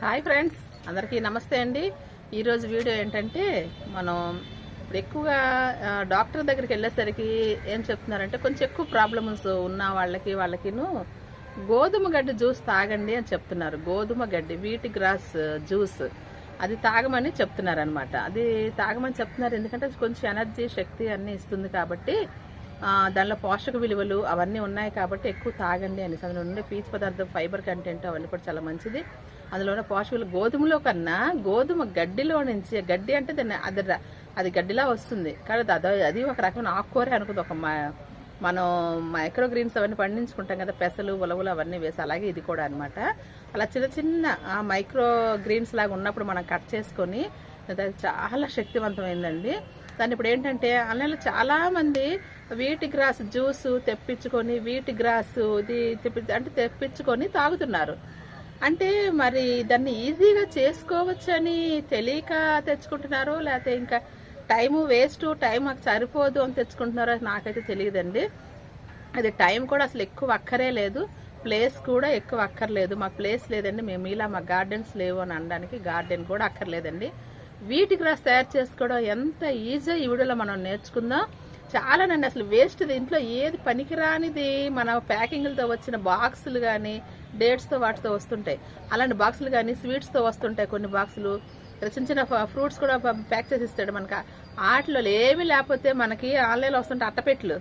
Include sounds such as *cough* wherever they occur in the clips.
Hi friends అందరికీ నమస్తే అండి. ఈరోజు వీడియో ఏంటంటే మనం ఇప్పుడు ఎక్కువగా డాక్టర్ దగ్గరికి వెళ్ళేసరికి ఏం చెప్తున్నారంటే కొంచెం ఎక్కువ ప్రాబ్లమ్స్ ఉన్న వాళ్ళకి వాళ్ళకిను గోధుమ గడ్డి జ్యూస్ తాగండి అని చెప్తున్నారు. గోధుమ గడ్డి వీటి గ్రాస్ జ్యూస్ అది తాగమని చెప్తున్నారు అనమాట అది తాగమని చెప్తున్నారు ఎందుకంటే కొంచెం ఎనర్జీ శక్తి అన్నీ ఇస్తుంది కాబట్టి దానిలో పోషక విలువలు అవన్నీ ఉన్నాయి కాబట్టి ఎక్కువ తాగండి అని అందులో ఉండే పీచు పదార్థం ఫైబర్ కంటెంట్ అవన్నీ కూడా చాలా మంచిది. అందులో ఉన్న గోధుమలో కన్నా గోధుమ గడ్డిలో నుంచి గడ్డి అంటే దాన్ని అది అది గడ్డిలా వస్తుంది. కానీ అది అది ఒక రకమైన ఆకుకూర అనుకుంది ఒక మనం మైక్రో గ్రీన్స్ అవన్నీ పండించుకుంటాం కదా పెసలు ఉలవలు అవన్నీ వేసి అలాగే ఇది కూడా అనమాట అలా చిన్న చిన్న ఆ మైక్రో గ్రీన్స్ లాగా ఉన్నప్పుడు మనం కట్ చేసుకొని అది చాలా శక్తివంతమైందండి. దాన్ని ఇప్పుడు ఏంటంటే ఆన్లైన్లో చాలామంది వీటి గ్రాస్ జ్యూస్ తెప్పించుకొని వీటి గ్రాస్ ఇది తెప్పి అంటే తెప్పించుకొని తాగుతున్నారు. అంటే మరి దాన్ని ఈజీగా చేసుకోవచ్చని తెలియక తెచ్చుకుంటున్నారో లేకపోతే ఇంకా టైము వేస్ట్ టైం మాకు సరిపోదు అని తెచ్చుకుంటున్నారో నాకైతే తెలియదండి. అది టైం కూడా అసలు ఎక్కువ అక్కరే లేదు. ప్లేస్ కూడా ఎక్కువ అక్కర్లేదు. మాకు ప్లేస్ లేదండి. మేము ఇలా మా గార్డెన్స్ లేవు అని అనడానికి గార్డెన్ కూడా అక్కర్లేదండి. వీటి గ్రాస్ తయారు చేసుకోవడం ఎంత ఈజీ ఈ వీడియోలో మనం నేర్చుకుందాం. చాలా నండి అసలు వేస్ట్ ఇంట్లో ఏది పనికిరానిది మన ప్యాకింగ్లతో వచ్చిన బాక్సులు కానీ డేట్స్తో వాటితో వస్తుంటాయి. అలాంటి బాక్సులు కానీ స్వీట్స్తో వస్తుంటాయి కొన్ని బాక్సులు. చిన్న చిన్న ఫ్రూట్స్ కూడా ప్యాక్ చేసి ఇస్తాడు మనకి. వాటిలో ఏమీ లేకపోతే మనకి ఆన్లైన్లో వస్తుంటే అట్టపెట్లు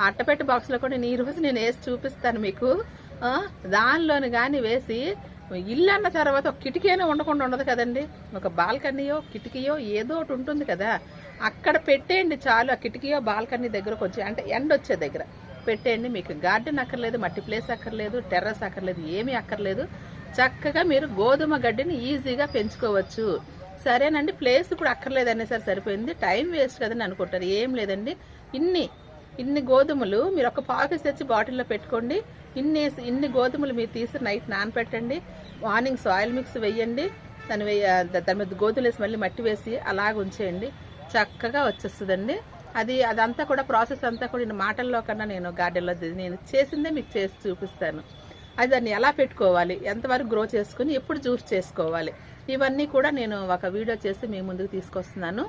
ఆ అట్టపెట్టు బాక్స్లో కూడా నేను ఈరోజు నేను వేసి చూపిస్తాను మీకు. దానిలోని కానీ వేసి ఇల్లు అన్న తర్వాత ఒక కిటికీ అయినా ఉండకుండా ఉండదు కదండి. ఒక బాల్కనీయో కిటికీయో ఏదో ఒకటి ఉంటుంది కదా. అక్కడ పెట్టేయండి చాలు. ఆ కిటికీయో బాల్కనీ దగ్గర కొంచెం అంటే ఎండ వచ్చే దగ్గర పెట్టేయండి. మీకు గార్డెన్ అక్కర్లేదు మట్టి ప్లేస్ అక్కర్లేదు టెర్రస్ అక్కర్లేదు ఏమీ అక్కర్లేదు. చక్కగా మీరు గోధుమ గడ్డిని ఈజీగా పెంచుకోవచ్చు. సరేనండి. ప్లేస్ ఇప్పుడు అక్కర్లేదు అనేసరి సరిపోయింది. టైం వేస్ట్ కదని అనుకుంటారు. ఏం లేదండి. ఇన్ని ఇన్ని గోధుమలు మీరు ఒక పాకెట్ తెచ్చి బాటిల్లో పెట్టుకోండి. ఇన్ని ఇన్ని గోధుమలు మీరు తీసి నైట్ నానపెట్టండి. మార్నింగ్ సాయిల్ మిక్స్ వేయండి. దాని వేయ దాని మీద గోధుమలు వేసి మళ్ళీ మట్టి వేసి అలాగ ఉంచేయండి. చక్కగా వచ్చేస్తుందండి. అది అదంతా కూడా ప్రాసెస్ అంతా కూడా నేను మాటల్లో కన్నా నేను గార్డెన్లో నేను చేసిందే మీకు చేసి చూపిస్తాను. అది దాన్ని ఎలా పెట్టుకోవాలి ఎంతవరకు గ్రో చేసుకుని ఎప్పుడు జ్యూస్ చేసుకోవాలి ఇవన్నీ కూడా నేను ఒక వీడియో చేసి మీ ముందుకు తీసుకొస్తున్నాను.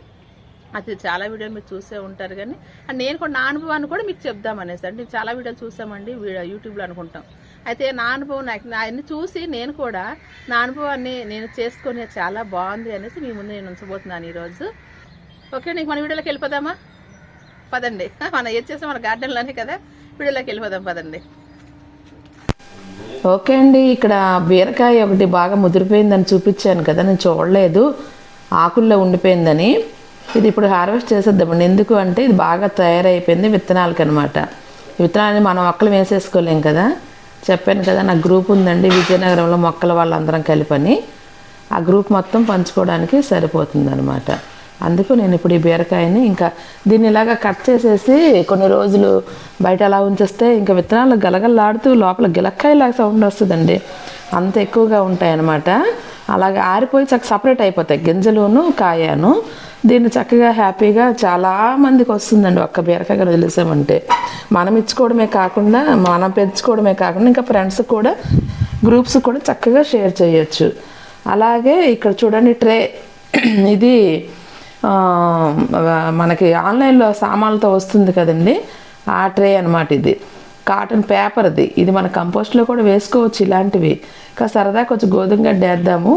అది చాలా వీడియోలు మీరు చూసే ఉంటారు కానీ అండ్ నేను కూడా నా అనుభవాన్ని కూడా మీకు చెప్దాం అనేసి. అంటే చాలా వీడియోలు చూసామండి వీడియో యూట్యూబ్లో అనుకుంటాం. అయితే నా అనుభవం నాకు నా చూసి నేను కూడా నా అనుభవాన్ని నేను చేసుకొని చాలా బాగుంది అనేసి మీ ముందు నేను ఉంచబోతున్నాను ఈరోజు. ఓకే నీకు మన వీడియోలోకి వెళ్ళిపోదామా? పదండి. మనం ఏం చేస్తాం మన గార్డెన్లోనే కదా. వీడియోలోకి వెళ్ళిపోదాం పదండి. ఓకే అండి ఇక్కడ బీరకాయ ఒకటి బాగా ముదిరిపోయిందని చూపించాను కదా నేను చూడలేదు. ఆకుల్లో ఉండిపోయిందని. ఇది ఇప్పుడు హార్వెస్ట్ చేసేద్దామండి ఎందుకు అంటే ఇది బాగా తయారైపోయింది విత్తనాలకి అనమాట విత్తనాలని మనం మొక్కలు వేసేసుకోలేం కదా. చెప్పాను కదా నా గ్రూప్ ఉందండి విజయనగరంలో మొక్కల వాళ్ళందరం కలిపని. ఆ గ్రూప్ మొత్తం పంచుకోవడానికి సరిపోతుంది అనమాట అందుకు నేను ఇప్పుడు ఈ బీరకాయని ఇంకా దీన్ని ఇలాగా కట్ చేసేసి కొన్ని రోజులు బయట అలా ఉంచేస్తే ఇంకా విత్తనాలు గలగలలాడుతూ లోపల గిలక్కాయలాగా సౌండ్ వస్తుందండి. అంత ఎక్కువగా ఉంటాయన్నమాట. అలాగే ఆరిపోయి చక్క సపరేట్ అయిపోతాయి. గింజలును కాయను దీన్ని చక్కగా హ్యాపీగా చాలా మందికి వస్తుందండి ఒక్క బీరకాయ వదిలేసామంటే మనం ఇచ్చుకోవడమే కాకుండా మనం పెంచుకోవడమే కాకుండా ఇంకా ఫ్రెండ్స్ కూడా గ్రూప్స్ కూడా చక్కగా షేర్ చేయొచ్చు. అలాగే ఇక్కడ చూడండి ట్రే *clears throat* ఇది మనకి ఆన్లైన్లో సామాన్లతో వస్తుంది కదండి. ఆ ట్రే అనమాట ఇది. కాటన్ పేపర్ది. ఇది మన కంపోస్ట్లో కూడా వేసుకోవచ్చు ఇలాంటివి. ఇంకా సరదా కొంచెం గోధుమ గడ్డ వేద్దాము.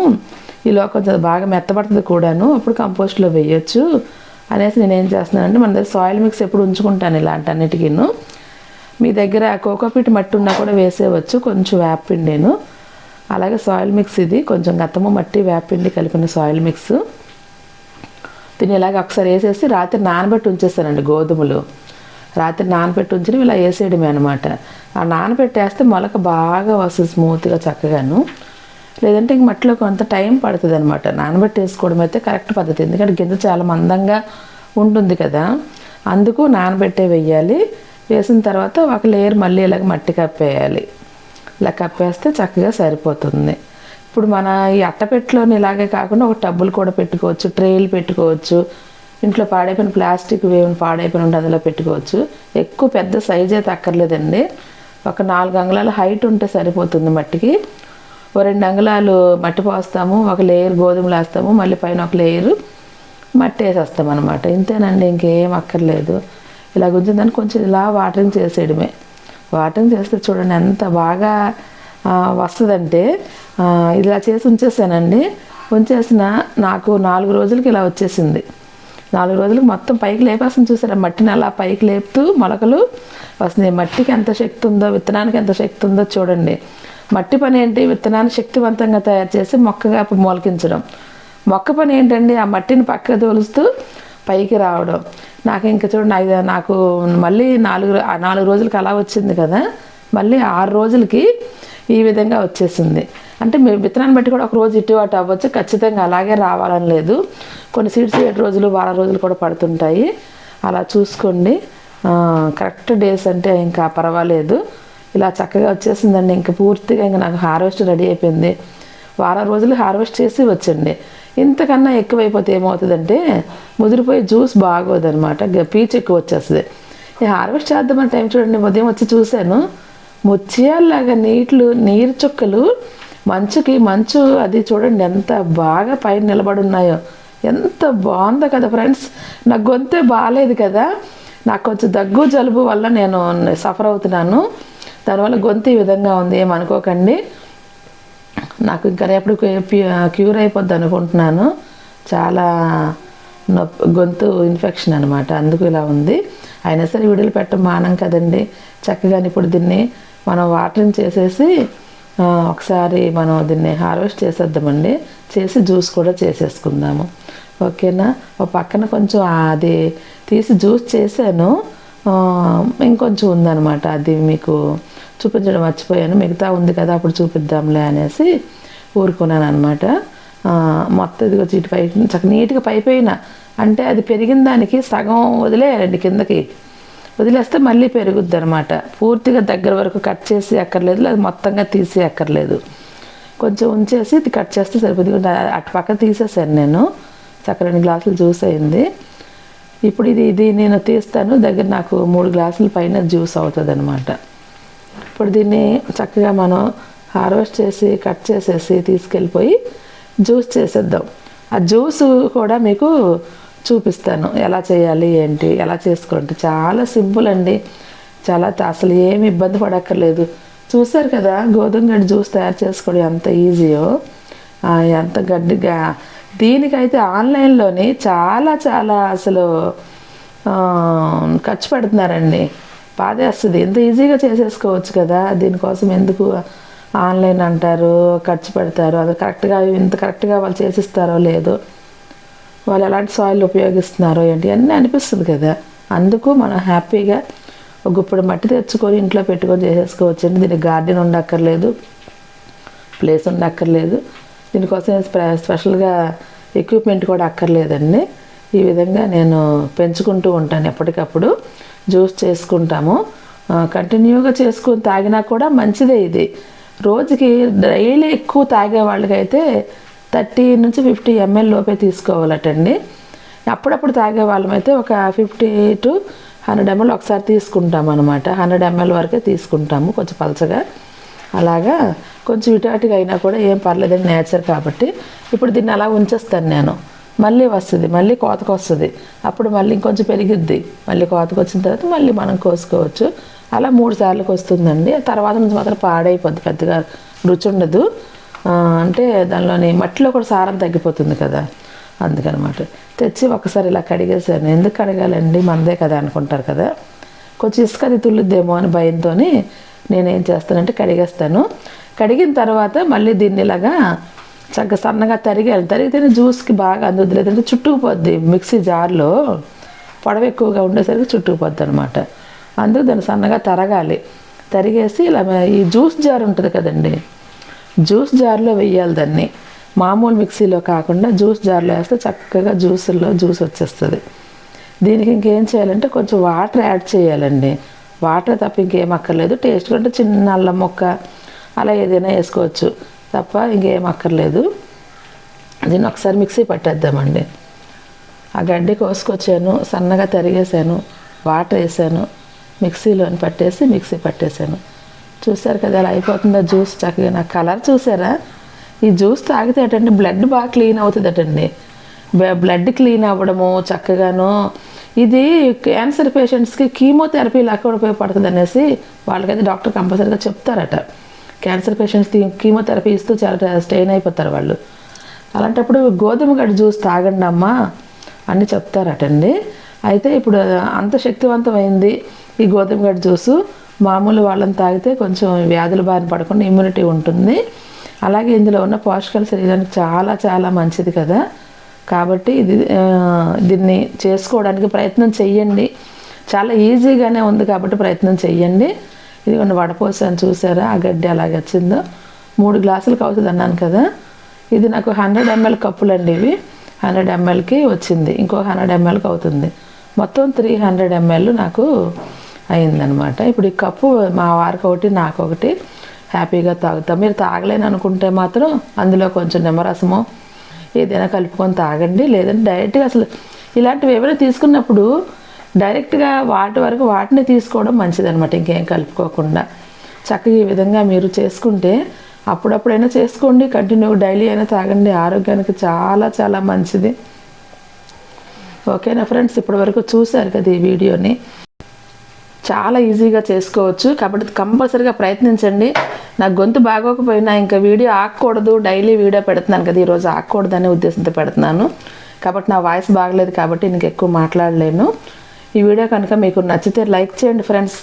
ఈలో కొంచెం బాగా మెత్తబడుతుంది కూడాను. అప్పుడు కంపోస్ట్లో వేయొచ్చు. అనేసి నేను ఏం చేస్తున్నానంటే మన దగ్గర సాయిల్ మిక్స్ ఎప్పుడు ఉంచుకుంటాను ఇలాంటి అన్నిటికీను మీ దగ్గర కోకోపీట్ మట్టి ఉన్నా కూడా వేసేవచ్చు కొంచెం వేపిండిను అలాగే సాయిల్ మిక్స్ ఇది కొంచెం గతము మట్టి వేపిండి కలిపిన సాయిల్ మిక్స్. దీన్ని ఇలాగ ఒకసారి వేసేసి రాత్రి నానబెట్టి ఉంచేస్తానండి గోధుమలు. రాత్రి నానబెట్టి ఉంచి ఇలా వేసేయడమే అనమాట ఆ నానబెట్టేస్తే మొలక బాగా వస్తుంది స్మూత్గా చక్కగాను. లేదంటే ఇంక మట్టిలో కొంత టైం పడుతుంది అనమాట నానబెట్టి వేసుకోవడం అయితే కరెక్ట్ పద్ధతి. ఎందుకంటే గింజ చాలా మందంగా ఉంటుంది కదా. అందుకు నానబెట్టే వేయాలి వేసిన తర్వాత ఒక లేయర్ మళ్ళీ ఇలాగ మట్టి కప్పేయాలి. ఇలా కప్పేస్తే చక్కగా సరిపోతుంది. ఇప్పుడు మన ఈ అట్టపెట్టలోని ఇలాగే కాకుండా ఒక టబ్బులు కూడా పెట్టుకోవచ్చు. ట్రేలు పెట్టుకోవచ్చు. ఇంట్లో పాడైపోయిన ప్లాస్టిక్ వేవని పాడైపోయిన ఉంటే అందులో పెట్టుకోవచ్చు. ఎక్కువ పెద్ద సైజ్ అయితే అక్కర్లేదండి ఒక నాలుగు అంగుళాల హైట్ ఉంటే సరిపోతుంది మట్టికి. ఓ రెండు అంగుళాలు మట్టి పోస్తాము ఒక లేయర్ గోధుమలు వేస్తాము మళ్ళీ పైన ఒక లేయర్ మట్టి వేసేస్తాం అనమాట ఇంతేనండి ఇంకేం అక్కర్లేదు. ఇలా గుంజిందని కొంచెం ఇలా వాటరింగ్ చేసేయడమే. వాటరింగ్ చేస్తే చూడండి ఎంత బాగా వస్తుందంటే ఇలా చేసి ఉంచేసానండి. ఉంచేసిన నాకు నాలుగు రోజులకి ఇలా వచ్చేసింది. నాలుగు రోజులకు మొత్తం పైకి లేపేస్తుంది చూసారా? మట్టిని అలా పైకి లేపుతూ మొలకలు వస్తున్నాయి. మట్టికి ఎంత శక్తి ఉందో విత్తనానికి ఎంత శక్తి ఉందో చూడండి. మట్టి పని ఏంటి? విత్తనాన్ని శక్తివంతంగా తయారు చేసి మొక్కగా మొలకించడం. మొక్క పని ఏంటండి? ఆ మట్టిని పక్కకు తోలుస్తూ పైకి రావడం. నాకు ఇంకా చూడండి ఐదు నాకు మళ్ళీ నాలుగు నాలుగు రోజులకి అలా వచ్చింది కదా? మళ్ళీ ఆరు రోజులకి ఈ విధంగా వచ్చేసింది. అంటే మీ విత్తనాన్ని బట్టి కూడా ఒక రోజు ఇటు అటు అవ్వచ్చు. ఖచ్చితంగా అలాగే రావాలని లేదు. కొన్ని సీడ్స్ ఏడు రోజులు వారం రోజులు కూడా పడుతుంటాయి. అలా చూసుకోండి. కరెక్ట్ డేస్ అంటే ఇంకా పర్వాలేదు. ఇలా చక్కగా వచ్చేసిందండి. ఇంకా పూర్తిగా ఇంకా నాకు హార్వెస్ట్ రెడీ అయిపోయింది. వారం రోజులు హార్వెస్ట్ చేసి వచ్చండి. ఇంతకన్నా ఎక్కువైపోతే ఏమవుతుందంటే ముదిరిపోయి జ్యూస్ బాగోదనమాట పీచు ఎక్కువ వచ్చేస్తుంది ఈ హార్వెస్ట్ చేద్దామని టైం చూడండి. ఉదయం వచ్చి చూశాను. ముత్యాల్లాగా నీట్లు నీరు చుక్కలు మంచుకి మంచు అది చూడండి ఎంత బాగా పైన నిలబడి ఉన్నాయో. ఎంత బాగుందో కదా ఫ్రెండ్స్. నా గొంతే బాగాలేదు కదా. నాకు కొంచెం దగ్గు జలుబు వల్ల నేను సఫర్ అవుతున్నాను. దానివల్ల గొంతు ఈ విధంగా ఉంది ఏమనుకోకండి నాకు ఇంకా రేపటి క్యూర్ అయిపోద్ది అనుకుంటున్నాను. చాలా నొప్పి గొంతు ఇన్ఫెక్షన్ అనమాట అందుకు ఇలా ఉంది. అయినా సరే విడుదల పెట్టడం మానం కదండి. చక్కగా ఇప్పుడు దీన్ని మనం వాటరింగ్ చేసేసి ఒకసారి మనం దీన్ని హార్వెస్ట్ చేసేద్దామండి. చేసి జ్యూస్ కూడా చేసేసుకుందాము. ఓకేనా? ఒక పక్కన కొంచెం అది తీసి జ్యూస్ చేశాను. ఇంకొంచెం ఉందన్నమాట. అది మీకు చూపించడం మర్చిపోయాను. మిగతా ఉంది కదా అప్పుడు చూపిద్దాంలే అనేసి ఊరుకున్నాను అనమాట మొత్తం ఇది వచ్చి ఇటు పై చక్క నీట్గా పైపోయిన. అంటే అది పెరిగిన దానికి సగం వదిలేయాలండి కిందకి. వదిలేస్తే మళ్ళీ పెరుగుద్ది అనమాట పూర్తిగా దగ్గర వరకు కట్ చేసి అక్కర్లేదు లేదు మొత్తంగా తీసి అక్కర్లేదు. కొంచెం ఉంచేసి ఇది కట్ చేస్తే సరిపోతుంది. అటు పక్క తీసేసాను నేను. చక్క రెండు గ్లాసులు జ్యూస్ అయింది. ఇప్పుడు ఇది ఇది నేను తీస్తాను దగ్గర నాకు మూడు గ్లాసుల పైన జ్యూస్ అవుతుంది అనమాట ఇప్పుడు దీన్ని చక్కగా మనం హార్వెస్ట్ చేసి కట్ చేసేసి తీసుకెళ్ళిపోయి జ్యూస్ చేసేద్దాం. ఆ జ్యూస్ కూడా మీకు చూపిస్తాను ఎలా చేయాలి ఏంటి ఎలా చేసుకోవాలంటే. చాలా సింపుల్ అండి. చాలా అసలు ఏమి ఇబ్బంది పడక్కర్లేదు. చూసారు కదా గోధుమ గడ్డి జ్యూస్ తయారు చేసుకోవడం ఎంత ఈజీయో. ఎంత గడ్డిగా దీనికైతే ఆన్లైన్లోని చాలా చాలా అసలు ఖర్చు పెడుతున్నారండి. బాధేస్తుంది. ఎంత ఈజీగా చేసేసుకోవచ్చు కదా. దీనికోసం ఎందుకు ఆన్లైన్ అంటారు ఖర్చు పెడతారు. అది కరెక్ట్గా ఇంత కరెక్ట్గా వాళ్ళు చేసిస్తారో లేదో వాళ్ళు ఎలాంటి సాయిల్ ఉపయోగిస్తున్నారో ఏంటి అన్నీ అనిపిస్తుంది కదా. అందుకు మనం హ్యాపీగా ఒక గుప్పుడు మట్టి తెచ్చుకొని ఇంట్లో పెట్టుకొని చేసేసుకోవచ్చు అండి దీనికి గార్డెన్ ఉండక్కర్లేదు ప్లేస్ ఉండక్కర్లేదు. దీనికోసం స్పెషల్గా ఎక్విప్మెంట్ కూడా అక్కర్లేదండి. ఈ విధంగా నేను పెంచుకుంటూ ఉంటాను ఎప్పటికప్పుడు. జ్యూస్ చేసుకుంటాము. కంటిన్యూగా చేసుకుని తాగినా కూడా మంచిదే ఇది. రోజుకి డైలీ ఎక్కువ తాగే వాళ్ళకైతే థర్టీ నుంచి ఫిఫ్టీ ఎంఎల్ లోపే తీసుకోవాలటండి. అప్పుడప్పుడు తాగే వాళ్ళమైతే ఒక ఫిఫ్టీ టు హండ్రెడ్ ఎంఎల్ ఒకసారి తీసుకుంటాం అనమాట హండ్రెడ్ ఎంఎల్ వరకే తీసుకుంటాము కొంచెం పలచగా. అలాగా కొంచెం ఇటు అటుగా అయినా కూడా ఏం పర్లేదండి నేచర్ కాబట్టి. ఇప్పుడు దీన్ని అలా ఉంచేస్తాను నేను. మళ్ళీ వస్తుంది మళ్ళీ కోతకు వస్తుంది. అప్పుడు మళ్ళీ ఇంకొంచెం పెరిగిద్ది. మళ్ళీ కోతకు వచ్చిన తర్వాత మళ్ళీ మనం కోసుకోవచ్చు. అలా మూడు సార్లకు వస్తుందండి. తర్వాత నుంచి మాత్రం పాడైపోద్ది పెద్దగా రుచి ఉండదు అంటే దానిలోని మట్టిలో కూడా సారం తగ్గిపోతుంది కదా. అందుకనమాట. తెచ్చి ఒకసారి ఇలా కడిగేసాను. ఎందుకు కడగాలండి? మనదే కదా అనుకుంటారు కదా. కొంచెం ఇసుక అది తుల్లుద్దేమో అని భయంతో నేనేం చేస్తానంటే కడిగేస్తాను. కడిగిన తర్వాత మళ్ళీ దీన్ని ఇలాగా చక్కగా సన్నగా తరిగాను తరిగితేనే జ్యూస్కి బాగా అందుద్ది. లేదంటే చుట్టుకుపోద్ది మిక్సీ జార్లో. పొడవ ఎక్కువగా ఉండేసరికి చుట్టుకుపోద్ది అనమాట అందుకు దాన్ని సన్నగా తరగాలి. తరిగేసి ఇలా ఈ జ్యూస్ జార్ ఉంటుంది కదండి. జ్యూస్ జార్లో వెయ్యాలి దాన్ని. మామూలు మిక్సీలో కాకుండా జ్యూస్ జార్లో వేస్తే చక్కగా జ్యూసుల్లో జ్యూస్ వచ్చేస్తుంది. దీనికి ఇంకేం చేయాలంటే కొంచెం వాటర్ యాడ్ చేయాలండి. వాటర్ తప్ప ఇంకేం అక్కర్లేదు. టేస్ట్ కంటే చిన్న అల్లం మొక్క అలా ఏదైనా వేసుకోవచ్చు తప్ప ఇంకేం అక్కర్లేదు. దీన్ని ఒకసారి మిక్సీ పట్టేద్దామండి. ఆ గడ్డి కోసుకొచ్చాను సన్నగా తరిగేసాను వాటర్ వేసాను మిక్సీలోని పట్టేసి మిక్సీ పట్టేసాను చూసారు కదా అలా అయిపోతుందో జ్యూస్ చక్కగా. నా కలర్ చూసారా? ఈ జ్యూస్ తాగితే అటండి బ్లడ్ బాగా క్లీన్ అవుతుంది అటండి బ్లడ్ క్లీన్ అవ్వడము చక్కగాను ఇది క్యాన్సర్ పేషెంట్స్కి కీమోథెరపీ లాగా కూడా ఉపయోగపడుతుంది అనేసి వాళ్ళకైతే డాక్టర్ కంపల్సరీగా చెప్తారట. క్యాన్సర్ పేషెంట్స్కి కీమోథెరపీ ఇస్తూ చాలా స్టెయిన్ అయిపోతారు వాళ్ళు. అలాంటప్పుడు గోధుమ గడ్డ జ్యూస్ తాగండి అమ్మా అని చెప్తారటండి. అయితే ఇప్పుడు అంత శక్తివంతమైంది ఈ గోధుమ గడ్డ జ్యూసు మామూలు వాళ్ళని తాగితే కొంచెం వ్యాధుల బారిన పడకుండా ఇమ్యూనిటీ ఉంటుంది. అలాగే ఇందులో ఉన్న పోషకాలు శరీరానికి చాలా చాలా మంచిది కదా. కాబట్టి ఇది దీన్ని చేసుకోవడానికి ప్రయత్నం చెయ్యండి. చాలా ఈజీగానే ఉంది కాబట్టి ప్రయత్నం చెయ్యండి. ఇదిగోండి వడపోసాను చూసారా ఆ గడ్డి అలాగే వచ్చిందో. మూడు గ్లాసులకు అవుతుంది అన్నాను కదా. ఇది నాకు హండ్రెడ్ ఎంఎల్ కప్పులు అండి ఇవి. హండ్రెడ్ ఎంఎల్కి వచ్చింది. ఇంకో హండ్రెడ్ ఎంఎల్కి అవుతుంది. మొత్తం త్రీ హండ్రెడ్ ఎంఎల్ నాకు అయిందనమాట ఇప్పుడు ఈ కప్పు మా వారికి ఒకటి నాకు ఒకటి. హ్యాపీగా తాగుతాం. మీరు తాగలేని అనుకుంటే మాత్రం అందులో కొంచెం నిమ్మరసము ఏదైనా కలుపుకొని తాగండి. లేదంటే డైరెక్ట్గా అసలు ఇలాంటివి ఏమైనా తీసుకున్నప్పుడు డైరెక్ట్గా వాటి వరకు వాటిని తీసుకోవడం మంచిదనమాట ఇంకేం కలుపుకోకుండా. చక్కగా ఈ విధంగా మీరు చేసుకుంటే అప్పుడప్పుడైనా చేసుకోండి. కంటిన్యూ డైలీ అయినా తాగండి. ఆరోగ్యానికి చాలా చాలా మంచిది. ఓకేనా ఫ్రెండ్స్? ఇప్పటివరకు చూశారు కదా ఈ వీడియోని. చాలా ఈజీగా చేసుకోవచ్చు. కాబట్టి కంపల్సరీగా ప్రయత్నించండి. నా గొంతు బాగోకపోయినా ఇంకా వీడియో ఆకూడదు డైలీ వీడియో పెడుతున్నాను కదా ఈరోజు ఆకూడదు అనే ఉద్దేశంతో పెడుతున్నాను. కాబట్టి నా వాయిస్ బాగలేదు కాబట్టి ఇంక ఎక్కువ మాట్లాడలేను. ఈ వీడియో కనుక మీకు నచ్చితే లైక్ చేయండి ఫ్రెండ్స్.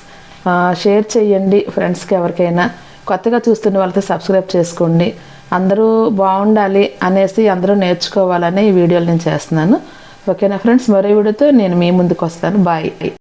షేర్ చేయండి ఫ్రెండ్స్కి ఎవరికైనా. కొత్తగా చూస్తున్న వాళ్ళతో సబ్స్క్రైబ్ చేసుకోండి. అందరూ బాగుండాలి అనేసి అందరూ నేర్చుకోవాలని ఈ వీడియోలు నేను చేస్తున్నాను. ఓకేనా ఫ్రెండ్స్? మరో వీడియోతో నేను మీ ముందుకు వస్తాను. బాయ్.